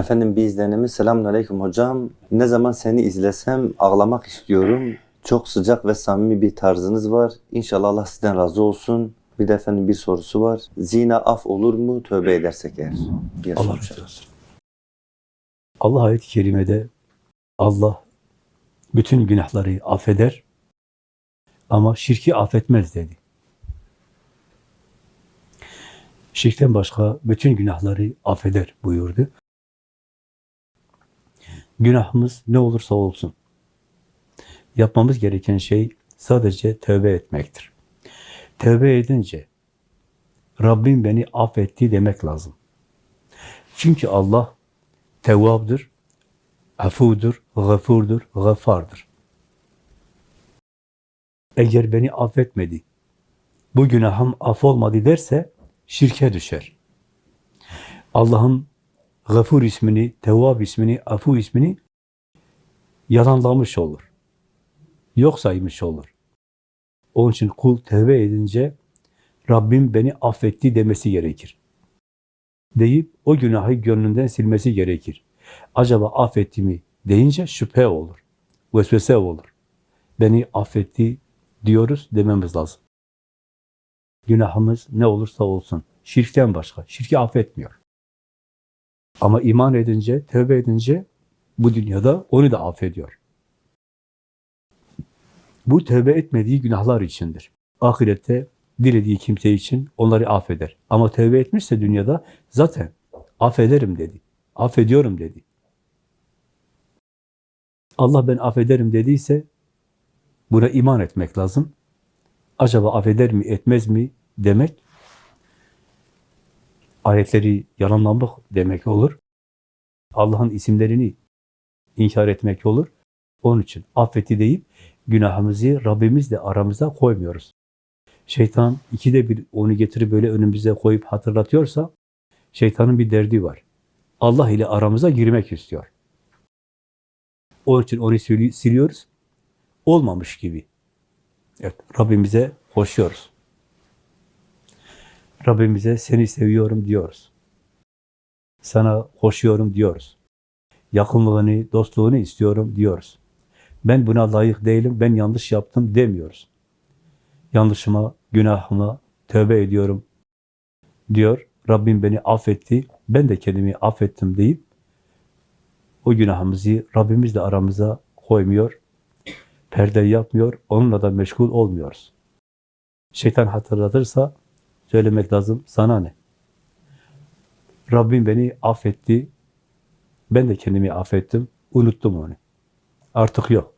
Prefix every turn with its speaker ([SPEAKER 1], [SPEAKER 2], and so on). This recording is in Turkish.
[SPEAKER 1] Efendim bir izlenimiz selamun aleyküm hocam. Ne zaman seni izlesem ağlamak istiyorum. Çok sıcak ve samimi bir tarzınız var. İnşallah Allah sizden razı olsun. Bir de efendim bir sorusu var. Zina af olur mu tövbe edersek eğer? diye
[SPEAKER 2] Allah razı olsun. Allah ayet-i kerimede Allah bütün günahları affeder ama şirki affetmez dedi. Şirkten başka bütün günahları affeder buyurdu. Günahımız ne olursa olsun. Yapmamız gereken şey sadece tövbe etmektir. Tövbe edince Rabbim beni affetti demek lazım. Çünkü Allah tevvabdır, afudur, gafurdur, gaffardır. Eğer beni affetmedi, bu günahım af olmadı derse şirke düşer. Allah'ın gafur ismini, tevvab ismini, afu ismini yalanlamış olur. Yok saymış olur. Onun için kul tevbe edince Rabbim beni affetti demesi gerekir. Deyip o günahı gönlünden silmesi gerekir. Acaba affetti mi deyince şüphe olur. Vesvese olur. Beni affetti diyoruz dememiz lazım. Günahımız ne olursa olsun. Şirkten başka. Şirki affetmiyor. Ama iman edince, tövbe edince bu dünyada onu da affediyor. Bu tövbe etmediği günahlar içindir. Ahirette dilediği kimse için onları affeder. Ama tövbe etmişse dünyada zaten affederim dedi. Affediyorum dedi. Allah ben affederim dediyse buna iman etmek lazım. Acaba affeder mi, etmez mi demek ayetleri yalanlamak demek olur. Allah'ın isimlerini inkar etmek olur. Onun için affetti deyip günahımızı Rabbimizle aramıza koymuyoruz. Şeytan ikide bir onu getirip böyle önümüze koyup hatırlatıyorsa şeytanın bir derdi var. Allah ile aramıza girmek istiyor. Onun için onu sili- siliyoruz. Olmamış gibi. Evet, Rabbimize koşuyoruz. Rabbimize seni seviyorum diyoruz. Sana koşuyorum diyoruz. Yakınlığını, dostluğunu istiyorum diyoruz. Ben buna layık değilim, ben yanlış yaptım demiyoruz. Yanlışıma, günahıma tövbe ediyorum diyor. Rabbim beni affetti, ben de kendimi affettim deyip o günahımızı Rabbimizle aramıza koymuyor, perde yapmıyor, onunla da meşgul olmuyoruz. Şeytan hatırlatırsa söylemek lazım, sana ne? Rabbim beni affetti, ben de kendimi affettim, unuttum onu. Artık yok.